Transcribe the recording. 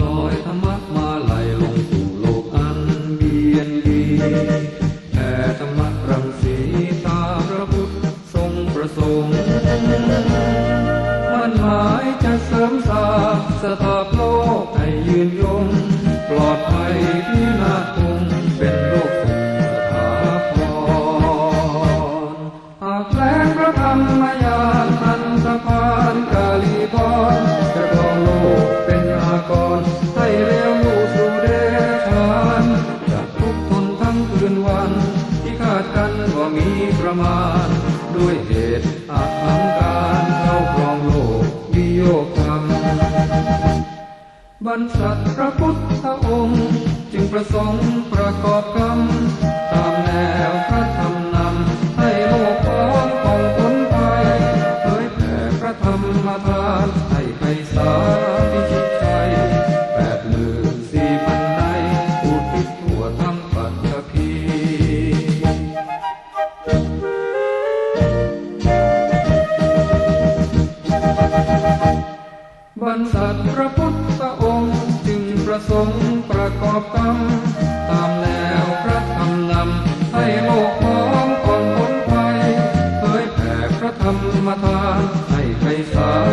ลอยธรรมะมาไหลลงสู่โลกอันเบียนดีแผ่ธรรมะรังสีตามพระพุทธทรงประสงค์มันหมายจะเสริมสร้างสถาพโลกให้ยืนยงปลอดภัยที่นา มาณ ด้วยเหตุอาหังการเข้าครองโลกวิโยคธรรมบรรษัทพระพุทธองค์ จึงประสงค์ประกอบกรรม ตามแนวพระธรรมนำให้โลกพ้องของพ้นภัยเผยแผ่พระธรรมทานให้ไพศาล บรรดาพระพุทธองค์จึงประสงค์ประกอบกรรมตามแนวพระธรรมนำให้โลกของกองพ้นภัยเผยแผ่พระธรรมทานให้ใครสา